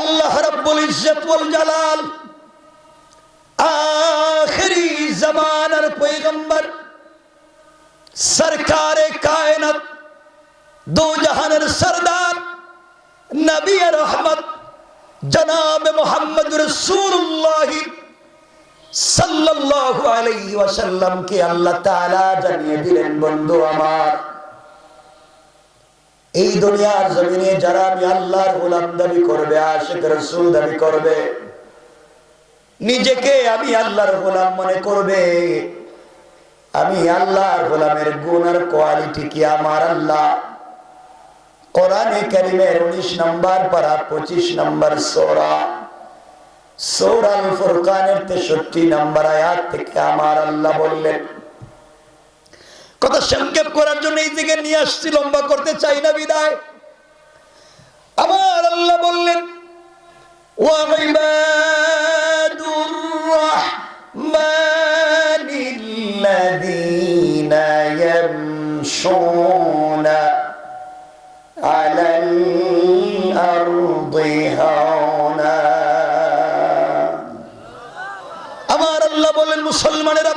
আল্লাহ রাব্বুল ইজ্জত ওয়াল জালাল আখেরি জামানার পয়গম্বর, সরকারে কায়নাত দো জাহানের সরদার নবী রহমত, জনাব মোহাম্মদ রসুল্লাহ সাল্লাল্লাহু আলাইহি ওয়াসাল্লামকে আল্লাহ তাআলা জানিয়ে দিলেন, বন্ধু আমার। এই দুনিয়ার জমিনে যারা আমি আল্লাহর গোলাম দাবি করবে, আশিক রসুল দাবি করবে, নিজেকে আমি আল্লাহর গোলাম মনে করবে, আমি আল্লাহর গোলামের গুণ আর কোয়ালিটি কি আমার আল্লাহ? কোরআনে কারিমের উনিশ নম্বর পারা, পঁচিশ নম্বর সোরা, সৌরাল ফুরকানের তেষট্টি নম্বর আয়াত থেকে আমার আল্লাহ বললেন কথা সংক্ষেপ করার জন্য এই দিকে নিয়ে আসছি লম্বা করতে চাই না বিদায় আমার আল্লাহ বললেন وعباد الرحمن الذين يمشون على الأرض هونا আমার আল্লাহ বলেন মুসলমানেরা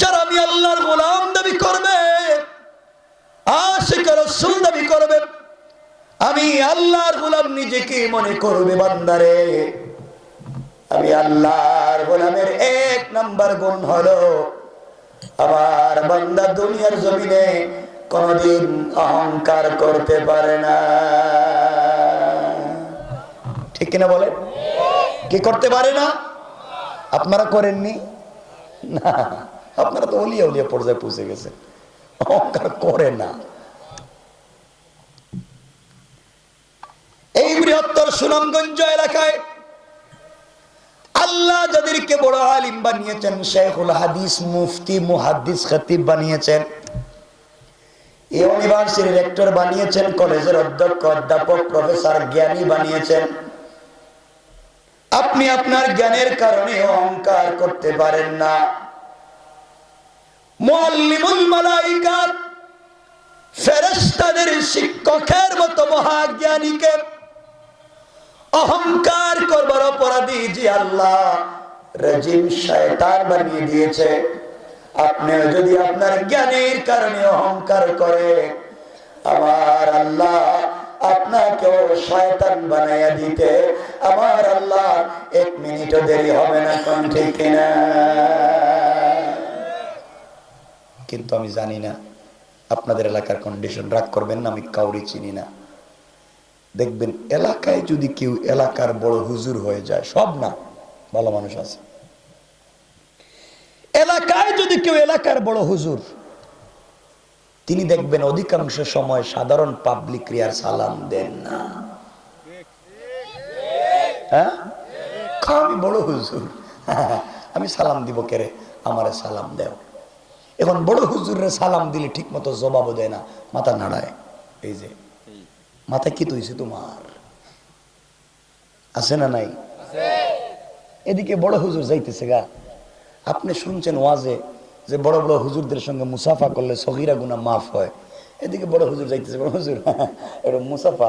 যারা আমি আল্লাহর গোলাম দাবি করবে আশিক রসুল দাবি করবে, আমি আল্লাহর গোলাম নিজেকে মনে করবে বান্দারে। আমি আল্লাহর গোলামের এক নাম্বার গুণ হলো, আমার বান্দা দুনিয়ার জমিনে কোনদিন অহংকার করতে পারে না। ঠিক কিনা বলে কি করতে পারে না? আপনারা করেননি? না। আপনারা তো অলিয়া অলিয়া পর্যায়ে পৌঁছে গেছেন। অহংকার করে না। এই বৃহত্তর সুনামগঞ্জ এলাকায় আল্লাহ যাদেরকে বড় আলিম বানিয়েছেন, শেখুল হাদিস, মুফতি, মুহাদ্দিস, খতিব বানিয়েছেন। ইউনিভার্সিটির রেক্টর বানিয়েছেন, কলেজের অধ্যক্ষ, অধ্যাপক, প্রফেসর, জ্ঞানী বানিয়েছেন। আপনি আপনার জ্ঞানের কারণে অহংকার করতে পারেন না। মুআল্লিমুল মালাইকাত, ফেরেশতাদের শিক্ষকের মতো মহাজ্ঞানীকে অহংকার করবার অপরাধী যে আল্লাহ রাজিম শয়তান বানিয়ে দিয়েছে। আপনি যদি আপনার জ্ঞানের কারণে অহংকার করে, আমার আল্লাহ আপনাকেও শয়তান বানাইয়া দিতে, আমার আল্লাহ এক মিনিটও দেরি হবে না, কোন ঠিক কিনা? কিন্তু আমি জানি না। আপনাদের এলাকার কন্ডিশন রাগ করবেন না, আমি কাউরি চিনি না। দেখবেন এলাকায় যদি কেউ এলাকার বড় হুজুর হয়ে যায়, সব না, ভালো মানুষ আছে। এলাকায় যদি কেউ এলাকার বড় হুজুর, তিনি দেখবেন অধিকাংশ সময় সাধারণ পাবলিক ক্রিয়ার সালাম দেন না। হ্যাঁ? আমি বড় হুজুর। আমি সালাম দিব কেরে আমারে সালাম দেও। এখন বড় হুজুরের সালাম দিলে ঠিক মতো জবাবও দেয় না, মাথা নাড়ায়। এই যে, মাথায় কি তুইছে তোমার? আছে না নাই? এদিকে বড় হুজুর যাইতেছে গা। আপনি শুনছেন ওয়াজে যে বড় বড় হুজুরদের সঙ্গে মুসাফা করলে সগিরা গুনা মাফ হয়। এদিকে বড় হুজুর যাইতেছে, বড় হুজুর এটা মুসাফা।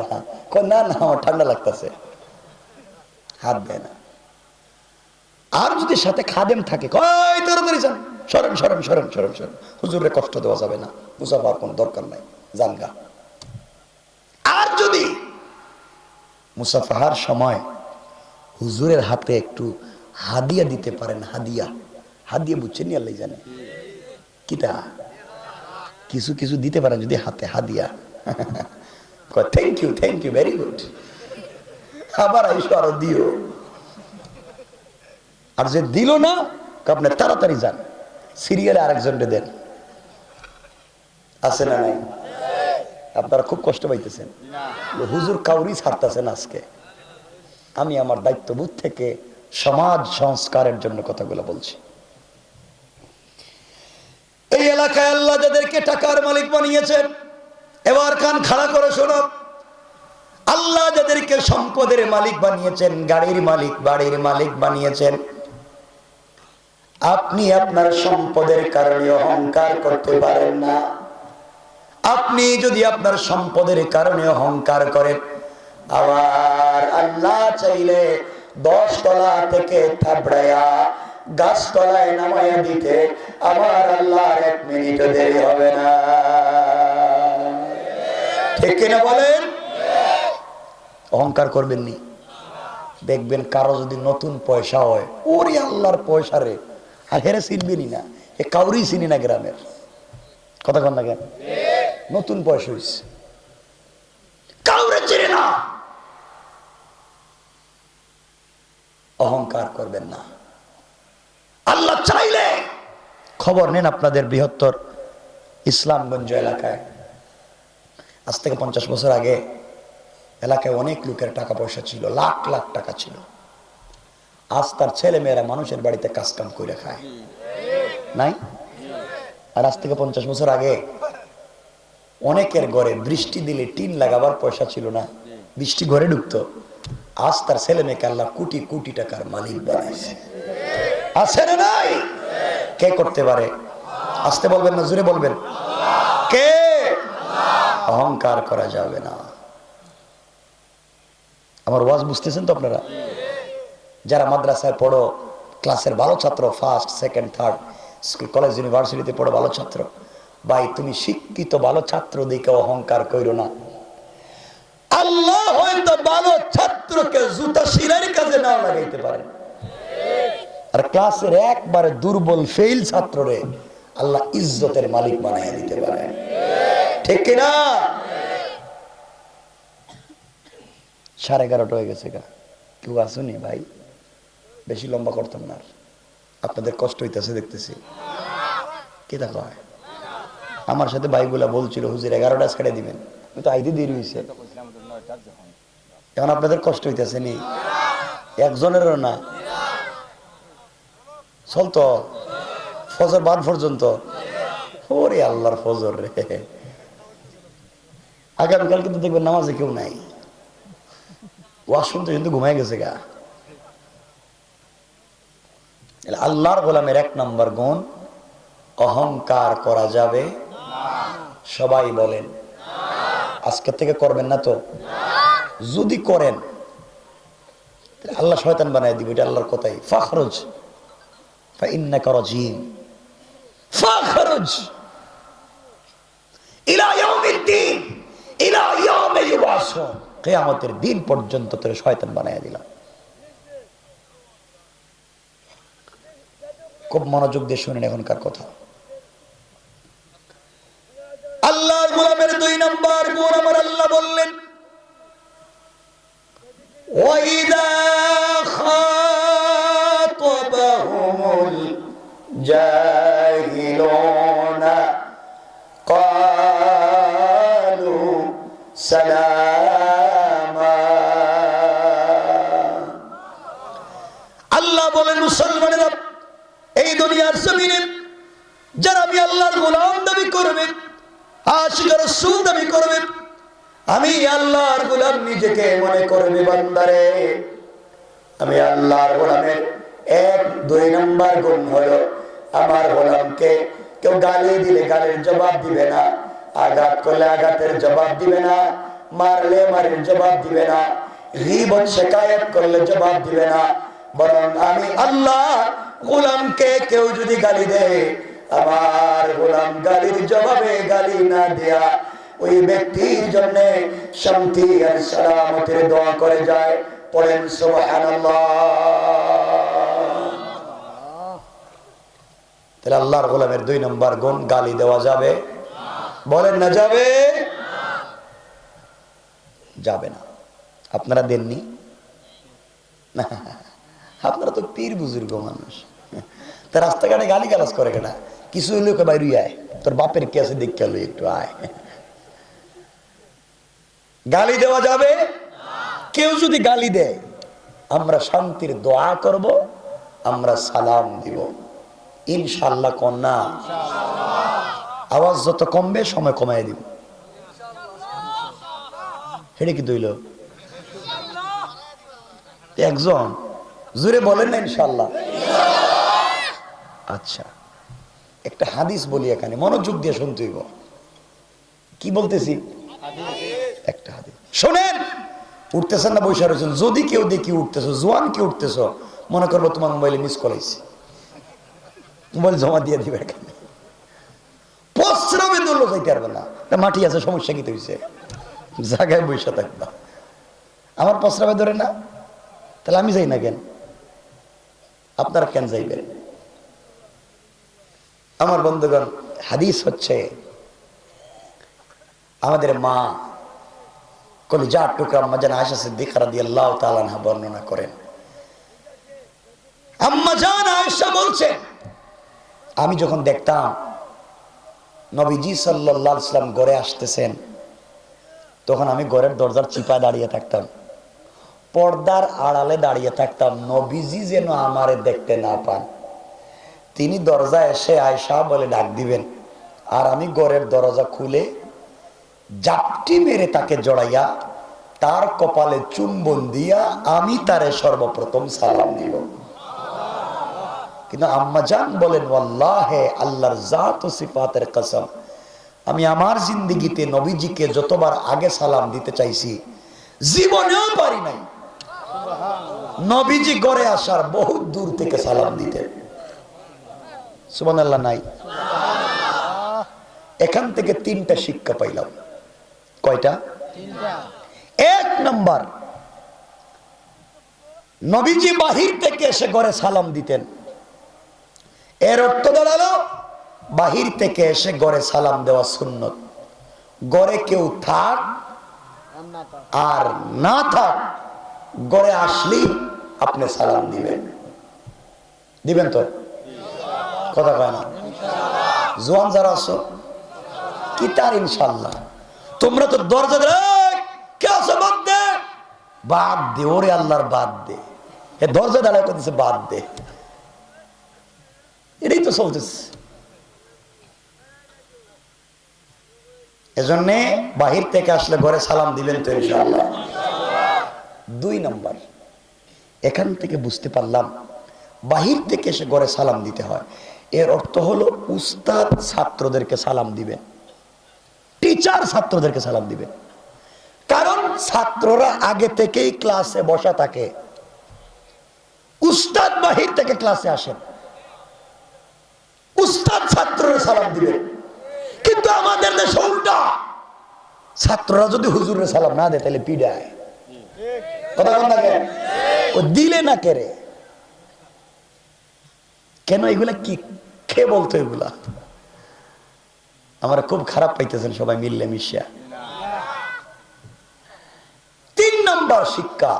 না না, আমার ঠান্ডা লাগতেছে। হাত দেয় না। আর যদি সাথে খাদেম থাকে, কয় তাড়াতাড়ি যান। সরেন সরেন সরেন সরেন সরেন। হুজুরে কষ্ট দেওয়া যাবে না মুসাফার কোনো দরকার নাই। জানগা আর যদি মুসাফাহার সময় হুজুরের হাতে একটু হাদিয়া দিতে পারেন, হাদিয়া। হাদিয়া বুঝছেন আল্লাহ জানে? কিটা কিছু কিছু দিতে পারেন যদি হাতে হাদিয়া। Thank you thank you very good আবার আইসো আরও দিও। আর যে দিল না আপনি তাড়াতাড়ি যান। সিরিয়ালে আরেকজনকে দেন। আছে না নাই? আপনারা খুব কষ্ট পাইতেছেন। হুজুর কাউরি ছাড়তেছেন আজকে। আমি আমার দায়িত্ববোধ থেকে সমাজ সংস্কারের জন্য কথাগুলো বলছি। এই এলাকায় আল্লাহ যাদেরকে টাকার মালিক বানিয়েছেন, এবার কান খাড়া করে শোনো। আল্লাহ যাদেরকে সম্পদের মালিক বানিয়েছেন, গাড়ির মালিক, বাড়ির মালিক বানিয়েছেন আপনি আপনার সম্পদের কারণে অহংকার করতে পারেন না। আপনি যদি আপনার সম্পদের কারণে অহংকার করেন, আবার আল্লাহ চাইলে দশ তলা থেকে গাছ তলায় নামাইয়া দিতে আমার আল্লাহ এক মিনিট দেরি হবে না। ঠিক কিনা বলেন? অহংকার করবেন নি। দেখবেন কারও যদি নতুন পয়সা হয়, ওরে আল্লাহর পয়সা রে। আর হেরে চিনবেনই না, এ কাউরি চিনি না গ্রামের। কথা কন না কেন? নতুন পয়সা হয়েছে কাউরে চিনি না। অহংকার করবেন না। আল্লাহ চাইলে, খবর নেন আপনাদের বৃহত্তর ইসলামগঞ্জ এলাকায়। আজ থেকে পঞ্চাশ বছর আগে এলাকায় অনেক লোকের টাকা পয়সা ছিল, লাখ লাখ টাকা ছিল। আজ তার ছেলে মেয়েরা মানুষের বাড়িতে কাজ কাম করে খায়। নাই? আর আজ থেকে পঞ্চাশ বছর আগে অনেকের ঘরে বৃষ্টি দিলে টিন লাগাবার পয়সা ছিল না, বৃষ্টি ঘরে ঢুকতো। আজ তার ছেলে মেয়েকে আল্লাহ কোটি কোটি টাকার মালিক বানাইছে আছে না নাই? কে করতে পারে? আসতে বলবেন না জুড়ে বলবেন। কে? অহংকার করা যাবে না। আমার ওয়াজ বুঝতেছেন তো আপনারা? যারা মাদ্রাসায় পড়ো, ক্লাসের ভালো ছাত্র first second third school college ইউনিভার্সিটিতে পড়ো ভালো ছাত্র। ভাই, তুমি শিক্ষিত ভালো ছাত্র দেখে অহংকার করো না। আল্লাহ হয়তো ভালো ছাত্রকে জুতা শিলের কাজে নাও লাগাইতে পারে। আর ক্লাসের একবারে দুর্বল ফেইল ছাত্ররে আল্লাহ ইজ্জতের মালিক বানাইয়া দিতে পারে। ঠিক কিনা? সাড়ে এগারোটা হয়ে গেছে গা। কেউ আসুনি ভাই? বেশি লম্বা করতাম না আপনাদের কষ্ট হইতেছে দেখতেছি। কি দেখা হয় আমার সাথে ভাইগুলা বলছিল, হুজুর, এগারোটা ছেড়ে দিবেন। আমি তো আইতে দেরি হয়েছে এখন আপনাদের কষ্ট হইতেছে নি? একজনেরও না। চলতো ফজর বাদ পর্যন্ত। ওরে আল্লাহর ফজর রে। আগামীকাল কিন্তু দেখবেন নামাজে কেউ নাই। ওয়াশরুম তো কিন্তু ঘুমাই গেছে গা। আল্লাহর গোলামের এক নম্বর গুণ, অহংকার করা যাবে সবাই বলেন আজকে থেকে করবেন না তো? যদি করেন আল্লাহ শয়তান বানাই দিব, এটা আল্লাহর কথাই। ফাখরজ ইন্না কেয়ামতের দিন পর্যন্ত তোর শয়তান বানাই দিলাম। খুব মনোযোগ দিয়ে শুনেন এখনকার কথা আল্লাহর গোলামের দুই নম্বর গুণ আমার আল্লাহ বললেন وإذا خاطبهم الجاهلون قالوا سلاما আল্লাহর গোলাম দাবি করবে দাবি করবে, আমি আল্লাহর গোলাম নিজেকে মনে করবে বান্দারে। আমি আল্লাহর গোলামের এক, দুই গুণ হলো, আমার গোলামকে কেউ গালি দিলে জবাব দিবে না, আঘাত করলে আঘাতের জবাব দিবে না, মারলে মারের জবাব দিবে না রিবত শেখায়ত করলে জবাব দিবে না, বরং আমি আল্লাহ গোলামকে কেউ যদি গালি দেয় আমার গোলাম গালির জবাবে গালি না দেয়া ওই ব্যক্তির জন্য শান্তি আর সালামতের দোয়া করে যায়, পড়েন তাহলে আল্লাহর গোলামের দুই নম্বর গুণ, গালি দেওয়া যাবে। বলেন না, যাবে? যাবে না। আপনারা দেননি? আপনারা তো পীর বুজুর্গ মানুষ। তা রাস্তাঘাটে গালি গালাজ করে কেনা? কিছু লোক বাইরে আয় তোর বাপের কে আছে? দেখতে এলো একটু আয়। গালি দেওয়া যাবে? কেউ যদি গালি দেয়, আমরা শান্তির দোয়া করব, আমরা সালাম দিব। ইনশাল্লাহ কন্যা, আওয়াজ যত কমবে, সময় কমাই দিব। হেডে কি দইল একজন। জুড়ে বলেন না ইনশাল্লাহ আচ্ছা। একটা হাদিস বলি এখানে, মনোযোগ দিয়ে শুনতে হইব। কি বলতেছি? একটা হাদিস। শোনেন, উঠতেছেন না বৈশা রয়েছেন। যদি কেউ দেখি উঠতেছো, জোয়ান কেউ উঠতেছ, মনে করব তোমার মোবাইলে মিস করাইছি মোবাইল জমা দিয়ে দিবে এখানে। প্রস্রাবে দৌড়লো, যাইতে পারবে না। মাটি আছে, সমস্যা কি হয়েছে জায়গায় বৈশা থাকবা। আমার প্রস্রাবে ধরে না? তাহলে আমি যাই না কেন? আপনারা কেন যাইবেন? আমার বন্ধুগণ, হাদিস হচ্ছে, আমাদের মা কলিজার টুকরা মাজান আয়সা সিদ্দিকা রাদিয়াল্লাহু তাআলা বর্ণনা করেন। বলছেন, আমি যখন দেখতাম নবীজি সাল্লাম ঘরে আসতেছেন, তখন আমি ঘরের দরজার চিপায় দাঁড়িয়ে থাকতাম, পর্দার আড়ালে দাঁড়িয়ে থাকতাম, নবীজি যেন আমারে দেখতে না পান। তিনি দরজা এসে আয়সা বলে ডাক দিবেন। আর আমি ঘরের দরজা খুলে জাপটি মেরে তাকে জড়াইয়া তার কপালে চুম্বন দিয়া আমি তারে সর্বপ্রথম সালাম দিব। কিন্তু আম্মা জান বলেন, ওয়াল্লাহে, আল্লাহর জাত ও সিফাতের কসম। আমি আমার জিন্দিগিতে নবীজিকে যতবার আগে সালাম দিতে চাইছি, জীবনেও পারি নাই। নবীজি গড়ে আসার বহু দূর থেকে সালাম দিতেন। সুবহানাল্লাহ নাই। এখান থেকে তিনটা শিক্ষা পাইলাম। কয়টা? এক নম্বর নবীজি বাহির থেকে এসে ঘরে সালাম দিতেন। এর অর্থ দাঁড়াল বাহির থেকে এসে ঘরে সালাম দেওয়া সুন্নত। ঘরে কেউ থাক আর না থাক ঘরে আসলেই আপনি সালাম দিবেন। দিবেন তো? কথা কয় না? জোয়ান যারা আছো, কি তার ইনশাল্লাহ তোমরা তো দরজা কে বাদ দে? ওরে আল্লাহর বাদ দে। এ দরজা দাঁড়ায় করতেছে, বাদ দে। এটাই তো চলতেছে। এজন্যে বাহির থেকে আসলে ঘরে সালাম দিবেন তো ইনশাল্লাহ দুই নম্বর, এখান থেকে বুঝতে পারলাম, বাহির থেকে এসে ঘরে সালাম দিতে হয়। এর অর্থ হলো উস্তাদ ছাত্রদেরকে সালাম দিবেন টিচার ছাত্রদেরকে সালাম দিবেন কারণ ছাত্ররা আগে থেকেই ক্লাসে বসা থাকে। উস্তাদ বাহির থেকে ক্লাসে আসেন। উস্তাদ ছাত্ররা সালাম দিবেন কিন্তু আমাদের দেশে উল্টা। ছাত্ররা যদি হুজুরের সালাম না দেয়, তাহলে পিডায়। কথা ও দিলে না কেরে কেন এগুলা কি? কে বলতো এগুলা? আমার খুব খারাপ পাইতেছেন সবাই মিললে মিশিয়া। তিন নম্বর শিক্ষা।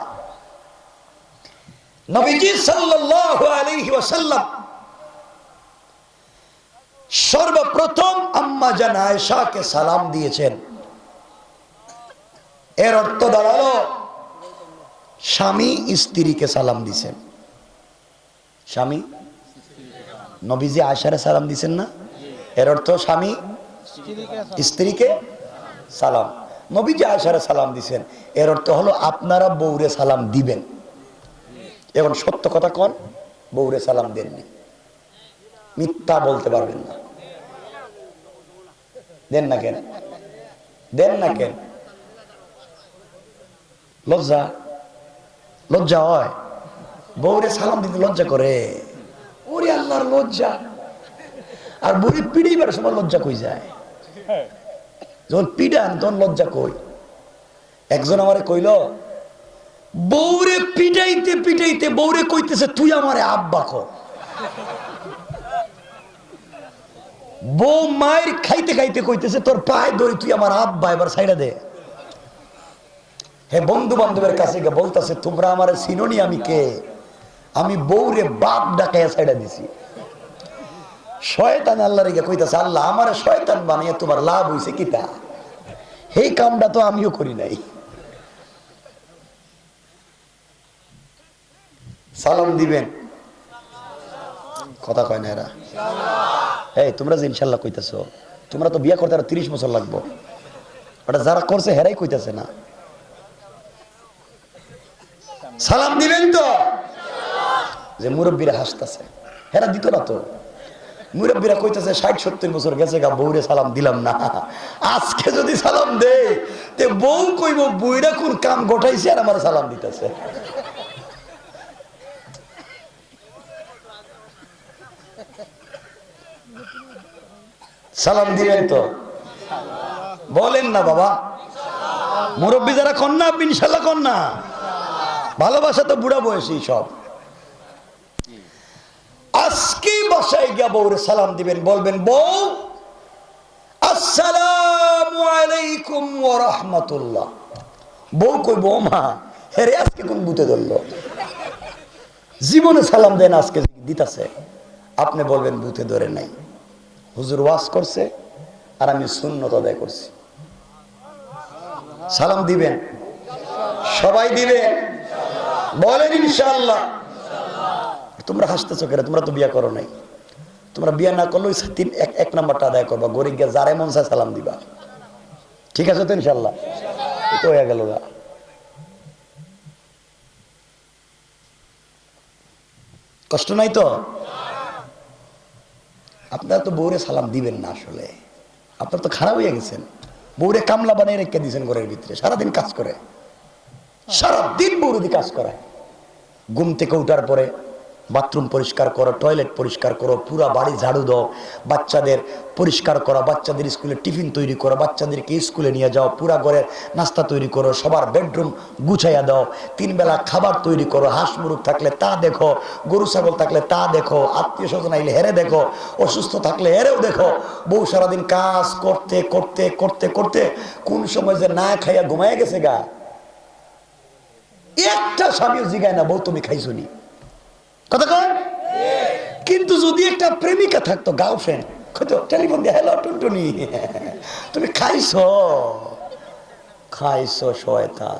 নবীজি সাল্লাল্লাহু সর্বপ্রথম আম্মা জান আয়েশাকে সালাম দিয়েছেন। এর অর্থ দাঁড়াল, স্বামী স্ত্রীকে সালাম দিছেন স্বামী নবীজি আয়সারে সালাম দিছেন না? এর অর্থ স্বামী স্ত্রীকে সালাম। নবীজি আয়সারে সালাম দিছেন। এর অর্থ হলো আপনারা বৌরে সালাম দিবেন। এখন সত্য কথা কন বৌরে সালাম দেননি। মিথ্যা বলতে পারবেন না। দেন না কেন? দেন না কেন? লজ্জা? লজ্জা হয়? বউরে সালাম দিতে লজ্জা করে? আল্লাহর লজ্জা। আর বুড়ি পিড়িবার সময় লজ্জা কই যায়? যখন পিডান, তখন লজ্জা কই? একজন আমারে কইল, বউরে পিটাইতে পিটাইতে, বউরে কইতেছে, তুই আমারে আব্বা কর বউ মায়ের খাইতে খাইতে কইতেছে, তোর পায়ে ধরে তুই আমার আব্বা এবার সাইডা দে। হে বন্ধু বান্ধবের কাছে বলতেছে, তোমরা আমার চিনোনি আমি কে? আমি বউরে বাপ ডাকাইয়া সাইডা দিছি। শয়তান আল্লাহ রেগে কইতাছে, আল্লাহ, আমার শয়তান বানিয়ে তোমার লাভ হইছে কিতা? এই কামটা তো আমিও করি নাই। সালাম দিবেন? কথা কয় না এরা। এই, তোমরা যে ইনশাল্লাহ কইতেছ, তোমরা তো বিয়া করতে আরও তিরিশ বছর লাগবো। ওটা যারা করছে হেরাই কইতেছে না। সালাম দিবেন তো? যে মুরব্বীরা হাসতেছে। হেরা দিত না তো। মুরব্বীরা কইতেছে, ষাট, সত্তর বছর গেছে গা, বউরে সালাম দিলাম না। আজকে যদি সালাম দে বউ কইব বউরা কোন কাম গোটাইছে আর আমার সালাম দিতেছে। সালাম দিবেন তো বলেন না বাবা। মুরব্বী যারা কন্যা আপনি ইনশাল্লাহ কন্যা। ভালোবাসা তো বুড়া বয়সী সব আজকে বাসায় গিয়া বউরে সালাম দিবেন, বলবেন, বউ, আসসালামু আলাইকুম ওয়া রাহমাতুল্লাহ। বউ কই বউ মা, হেরে আজকে কোন বুতে ধরলো? জীবনে সালাম দেন, আজকে দিতাছে। আপনি বলবেন বুথে ধরে নাই। হুজুর ওয়াজ করছে আর আমি শূন্যত আদায় করছি। সালাম দিবেন? সবাই দিবেন? বলেন ইনশাআল্লাহ। তোমরা হাসতেছো কেন? তোমরা তো বিয়া করো নাই। তোমরা বিয়া না করলে তিন এক এক নাম্বারটা আদায় করবা। গরিব গিয়া যারে মন চায় সালাম দিবা। ঠিক আছে তো ইনশাল্লাহ তো হয়ে গেল গা। কষ্ট নাই তো? আপনারা তো বউরে সালাম দিবেন না আসলে। আপনার তো খারাপ হয়ে গেছেন। বউরে কামলা বানিয়ে রেখে দিয়েছেন ঘরের ভিতরে। সারাদিন কাজ করে। সারাদিন বউরদি কাজ করে ঘুম থেকে উঠার পরে বাথরুম পরিষ্কার করো, টয়লেট পরিষ্কার করো, পুরা বাড়ি ঝাড়ু দাও, বাচ্চাদের পরিষ্কার করো, বাচ্চাদের স্কুলে টিফিন তৈরি করো, বাচ্চাদেরকে স্কুলে নিয়ে যাও, পুরা ঘরের নাস্তা তৈরি করো, সবার বেডরুম গুছাইয়া দাও, তিন বেলা খাবার তৈরি করো, হাঁস মুরগ থাকলে তা দেখো, গরু ছাগল থাকলে তা দেখো আত্মীয় স্বজন আইলে হেরে দেখো, অসুস্থ থাকলে হেরেও দেখো, বউ সারাদিন কাজ করতে করতে করতে করতে কোন সময় যে না খাইয়া ঘুমাইয়া গেছে গা? একটা স্বামীও জিগায় না, বউ তুমি খাইছো নি? কথা কয়? কিন্তু যদি একটা প্রেমিকা থাকতো গার্লফ্রেন্ড কত টেলিফোন দিয়ে হ্যালো টুনটুনি। তুমি খাইছ? খাইছ, শয়তান।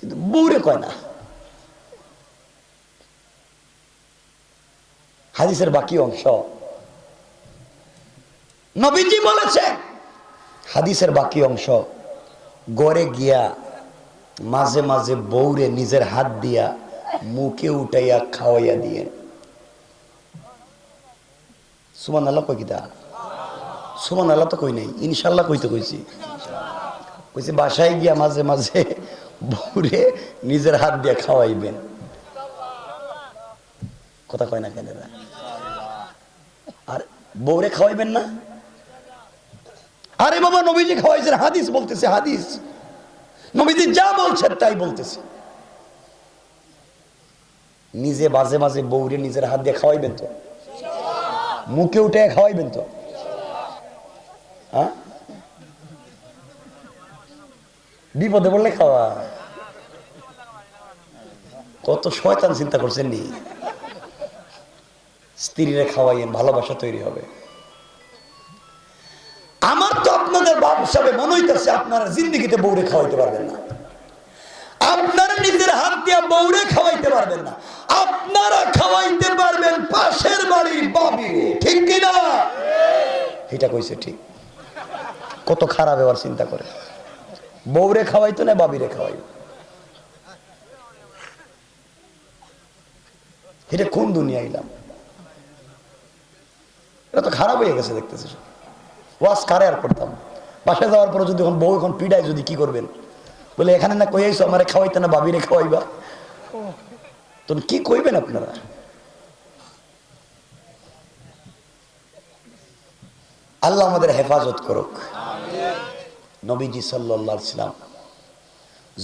কিন্তু বউরে কয় না। হাদিসের বাকি অংশ। নবীজি বলেছে হাদিসের বাকি অংশ, গড়ে গিয়া মাঝে মাঝে বউরে নিজের হাত দিয়া মুখে উঠাইয়া খাওয়াইয়া দিয়ে। সুমান আল্লাহ কই কিতা সুমান আল্লাহ তো কই নাই ইনশাল্লাহ কইতে কইছি। কইছে বাসায় গিয়া মাঝে মাঝে বউরে নিজের হাত দিয়া খাওয়াইবেন। কথা কয় না কেন? আর বউরে খাওয়াইবেন না? আরে বাবা, নবীজি খাওয়াইছেন, হাদিস বলতেছে, হাদিস। নবীজি যা বলছেন তাই বলতেছে। নিজে মাঝে মাঝে বউরে নিজের হাত দিয়ে খাওয়াইবেন তো? মুখে উঠে খাওয়াইবেন তো? হ্যাঁ? বিপদে বললে খাওয়া। কত শয়তান চিন্তা করছেন নি? স্ত্রীরে খাওয়াইয়েন, ভালোবাসা তৈরি হবে। আমার বাপ হিসাবে মনে হইতেছে আপনারা জিন্দিগিতে বউরে খাওয়াইতে পারবেন না। আপনারা নিজের হাত দিয়া বউরে খাওয়াইতে পারবেন না। আপনারা খাওয়াইতে পারবেন পাশের বাড়ির বাবি। ঠিক কিনা এটা কইছে ঠিক। কত খারাপ এবার চিন্তা করে। বউরে খাওয়াইতো না বাবিরে খাওয়াই এটা কোন দুনিয়া এলাম এটা তো খারাপ হয়ে গেছে দেখতেছে। ওয়াজ কারে আর করতাম? বাসায় যাওয়ার পরে যদি এখন বউ এখন পিডায় যদি কি করবেন? বলে, এখানে না কইয়াইছো, আমারে খাওয়াইতে না বাবিরে খাওয়াইবা? তো কি কইবেন আপনারা? আল্লাহ আমাদের হেফাজত করুক। নবীজি সাল্লাহ সাল্লাম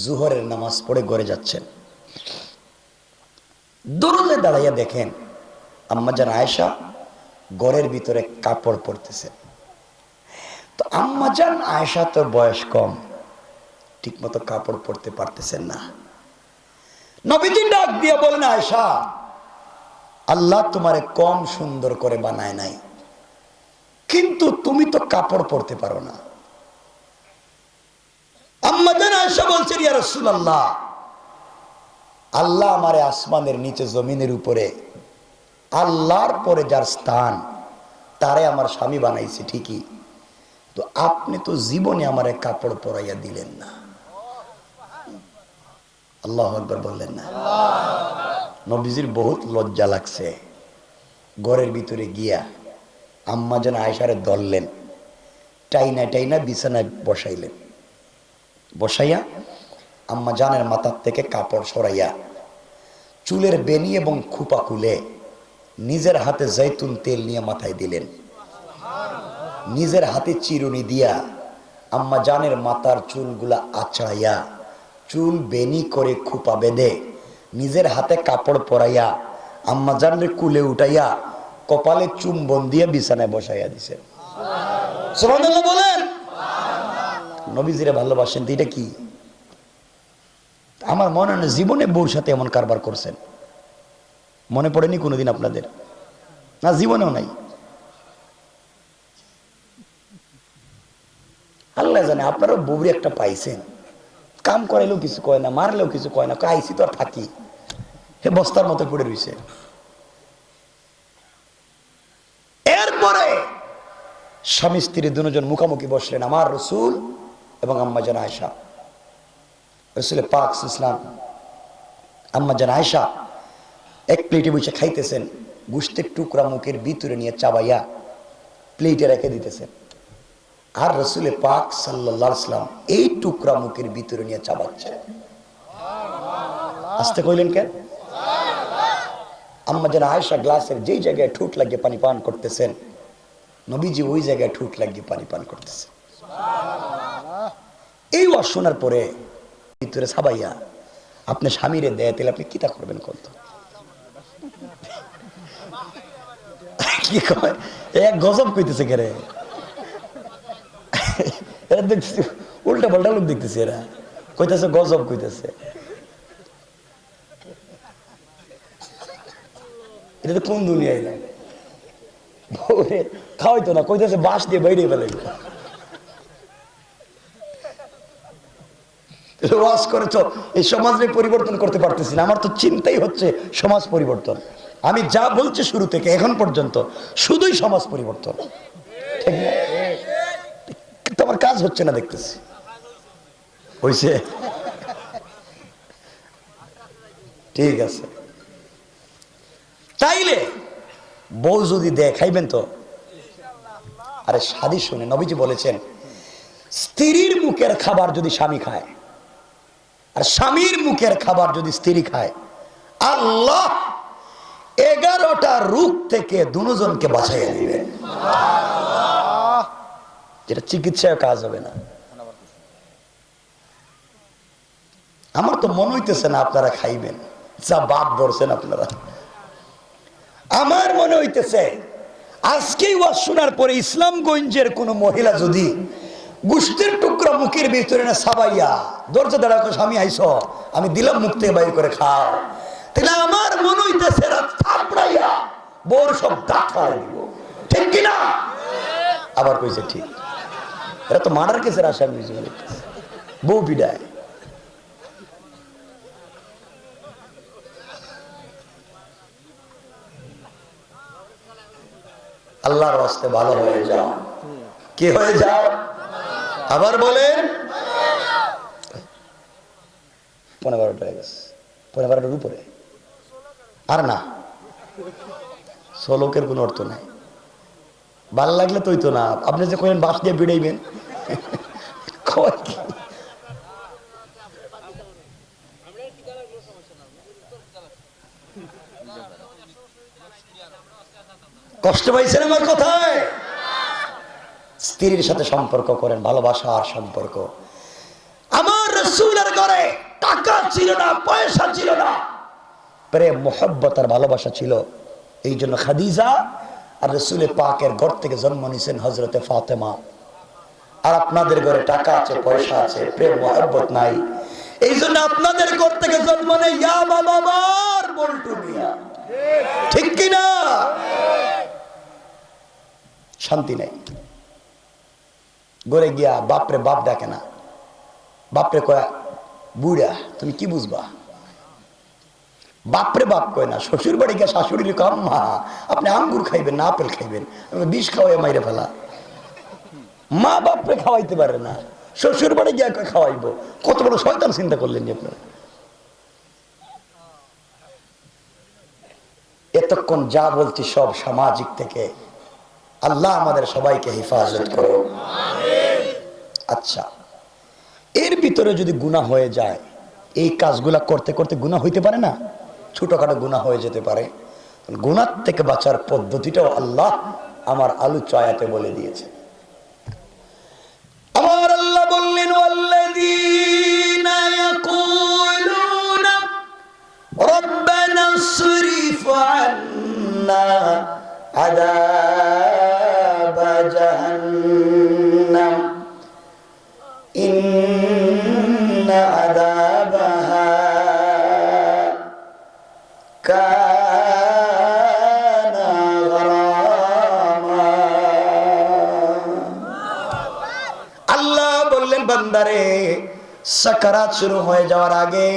জুহরের নামাজ পড়ে গড়ে যাচ্ছেন। দরজে দাঁড়াইয়া দেখেন আম্মাজান আয়েশা গড়ের ভিতরে কাপড় পরতেছেন তো আম্মাজান আয়েশা তো বয়স কম। ঠিক মতো কাপড় পরতে পারতেছেন না। নবীজি ডাক দিয়ে বলেন, আয়েশা, আল্লাহ তোমারে কম সুন্দর করে বানায় নাই। কিন্তু তুমি তো কাপড় পরতে পারো না। আম্মাজান বলছেন, ইয়া আল্লাহ আমারে আসমানের নিচে, জমিনের উপরে, আল্লাহর পরে যার স্থান, তারে আমার স্বামী বানাইছে ঠিকই। তো আপনি তো জীবনে আমারে কাপড় পরাইয়া দিলেন না। আল্লাহ একবার বললেন না। নবীজির বহুত লজ্জা লাগছে। ঘরের ভিতরে গিয়া আম্মা যেন আয়সারে ধরলেন, টাইনা টাইনা বিছানায় বসাইলেন। বসাইয়া আম্মা জানের মাথার থেকে কাপড় সরাইয়া চুলের বেনি এবং খুপা খুলে নিজের হাতে জৈতুন তেল নিয়ে মাথায় দিলেন। নিজের হাতে চিরুনি দিয়া আম্মা জানের মাথার চুলগুলা আছড়াইয়া, চুল বেনি করে খুপা বেঁধে নিজের হাতে কাপড় পরাইয়া আম্মা জানের কুলে উঠাইয়া কপালে চুম্বন দিয়ে বিছানায় বসাইয়া দিছে। ভালোবাসেন তো, এটা কি? আমার মনে হয় জীবনে বউর সাথে এমন কারবার করছেন। মনে পড়েনি কোনোদিন আপনাদের? না, জীবনেও নাই। আল্লাহ জানে, আপনারও বউরি একটা পাইছেন। কাম করাইলেও কিছু কয় না, মারলেও কিছু কয় না আইসি তো আর থাকি। হে বস্তার মতো পড়ে রইছে। এরপরে স্বামী স্ত্রী দুজন মুখামুখি বসলেন, আমার রসুল এবং আম্মা জান আয়সা রসুলের পাক ইসলাম আম্মা জান আয়সা এক প্লেটে বসে খাইতেছেন গুষ্টের টুকরা মুখের ভিতরে নিয়ে চাবাইয়া প্লেটে রেখে দিতেছেন। আর রসুলের পাক সাল্লাহ ইসলাম এই টুকরা মুখের ভিতরে নিয়ে চাবাচ্ছে। আসতে কইলেন কেন আম্মা যেন আয়সা গ্লাসের যেই জায়গায় ঠুট লাগিয়ে পানি পান করতেছেন নবীজি ওই জায়গায় ঠুট লাগিয়ে পানি পান করতেছে এই ওয়াজ শোনার পরে ভিতরে সাবাইয়া আপনি স্বামীরে দেয় তাহলে আপনি কিতা করবেন কত কি কয়? এক গজব কইতেছে কেরে এরা দেখতেছি উল্টা পাল্টা লোক দেখতেছি এরা। কইতেছে, গজব কইতেছে। এটা তো কোন না? কইতেছে বাঁশ দিয়ে বাইরে ফেলে ওয়াজ করে তো এই সমাজে পরিবর্তন করতে পারতেছি না। আমার তো চিন্তাই হচ্ছে সমাজ পরিবর্তন। আমি যা বলছি শুরু থেকে এখন পর্যন্ত শুধুই সমাজ পরিবর্তন। ঠিক না? হচ্ছে না দেখতেছি। হইছে? ঠিক আছে। তাইলে বউ যদি দেয় খাইবেন তো? আরে সাদি শুনে নবীজি বলেছেন, স্ত্রীর মুখের খাবার যদি স্বামী খায়, আর স্বামীর মুখের খাবার যদি স্ত্রী খায়, আল্লাহ এগারোটা রূপ থেকে দুজনকে বাঁচাইয়া দিবেন। যেটা চিকিৎসায় কাজ হবে না। আমার তো মনে হইতেছে না আপনারা খাইবেন। যা বাদ ধরছেন আপনারা। আমার মনে হইতেছে আজকেই ওয়াজ শোনার পরে ইসলামগঞ্জের কোন মহিলা যদি গুষ্টির টুকরা মুখের ভিতরে না সাবাইয়া দরজা দাঁড়া স্বামী, আইস। আমি দিলাম মুখ থেকে বাইর করে খাও। তাহলে আমার মনে হইতেছে থাপড়াইয়া বোর সব দাঁত ঠিক কিনা? আবার কইছে ঠিক। এরা তো মার্ডার কেসের আসামি বউ পিডায় আল্লাহর রাস্তে ভালো হয়ে যাও। কি হয়ে যাও? আবার বলেন। পনেরো বারোটা হয়ে গেছে। পনেরো বারোটার উপরে। আর না। সলোকের কোনো অর্থ নাই। ভালো লাগলে তুই তো না। আপনি যে কইলেন বাস দিয়ে বিড়াইবেন কষ্ট পাইছেন আমার কথায়? স্ত্রীর সাথে সম্পর্ক করেন, ভালোবাসার সম্পর্ক। আমার রসুলের ঘরে টাকা ছিল না, পয়সা ছিল না। প্রেম, মোহব্বত আর ভালোবাসা ছিল। এই জন্য খাদিজা আর রসুলে পাকের ঘর থেকে জন্ম নিয়েছেন হজরতে ফাতেমা। আর আপনাদের ঘরে টাকা আছে, পয়সা আছে, প্রেম, মোহব্বত নাই। এই জন্য আপনাদের ঘর থেকে জন্ম নেই ঠিক কিনা? শান্তি নেই। গড়ে গিয়া বাপরে বাপ ডাকে না। বাপরে কয়া বুড়া তুমি কি বুঝবা? বাপরে বাপ কয় না, শ্বশুর বাড়ি গিয়ে শাশুড়ি কম মা আপনি আঙ্গুর খাইবেন না, আপেল খাইবেন। বিষ খাওয়াই মাইরে ফেলা। মা বাপরে খাওয়াইতে পারে না, শ্বশুর বাড়ি গিয়ে খাওয়াইবো। কত বড় শয়তান চিন্তা করলেন নি আপনারা। এতক্ষণ যা বলছি সব সামাজিক থেকে, আল্লাহ আমাদের সবাইকে হেফাজত করো আচ্ছা এর ভিতরে যদি গুণা হয়ে যায়, এই কাজগুলা করতে করতে গুণা হইতে পারে না? ছোটখাটো গুণা হয়ে যেতে পারে গুণার থেকে বাঁচার পদ্ধতিটাও আল্লাহ আমার আলু চয়াতে বলে দিয়েছে আমার আল্লাহ বললেন ওয়াল্লাযীনা ইয়াকুলুনা ربنا اصرف عنا عذاب جهنم إن كان غراما আল্লাহ বললেন বান্দারে সাকারাত শুরু হয়ে যাওয়ার আগে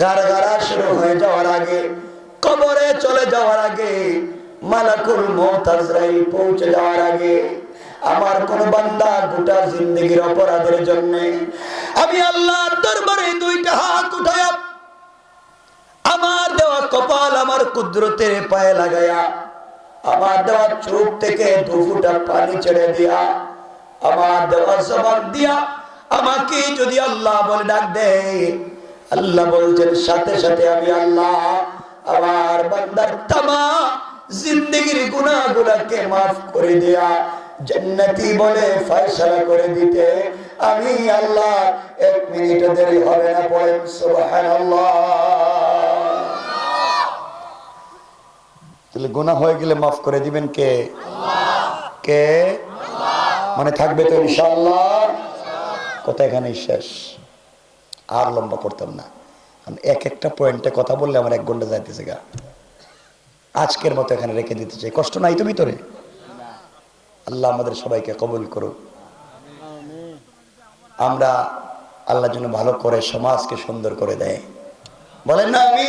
গারগারা শুরু হয়ে যাওয়ার আগে কবরে চলে যাওয়ার আগে মালাকুল মৌত আজরাইল পৌঁছে যাওয়ার আগে আমার কোন বান্দা গোটা জিন্দগির অপরাধের জন্য আমি আল্লাহর দরবারে দুইটা হাত উঠায়া কুদরতের পায়ে লাগায়া আমার দেওয়া চোখ থেকে দু ফুটা পানি ছেড়ে দিয়া, আমার দেওয়া জবান দিয়া আমাকে যদি আল্লাহ বলে ডাক দেয় আল্লাহ বলছেন, সাথে সাথে আমি আল্লাহ আমার বান্দার তামা জিন্দগির গুনাহগুলোকে মাফ করে দেয়া জান্নাতি বলে ফয়সালা করে দিতে আমি আল্লাহ এক মিনিট দেরি হবে না পড়েন সুবহানাল্লাহ। তাহলে গুনাহ হয়ে গেলে মাফ করে দিবেন কে? কে? মানে থাকবে তো ইনশাআল্লাহ। কথা এখানেই শেষ। আর লম্বা করতাম না। এক একটা পয়েন্টে কথা বললে আমার এক ঘণ্টা যাইতেছে গা। আজকের মতো এখানে রেখে দিতে চাই। কষ্ট নাই তো ভিতরে? আল্লাহ আমাদের সবাইকে কবুল করুক। আমরা আল্লাহ যেন ভালো করে সমাজকে সুন্দর করে দেয়। বলেন না আমি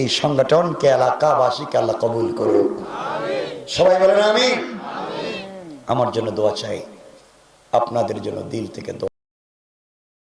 এই সংগঠনকে এলাকাবাসীকে আল্লাহ কবুল করুক। সবাই বলেন আমি আমার জন্য দোয়া চাই। আপনাদের জন্য দিল থেকে দোয়া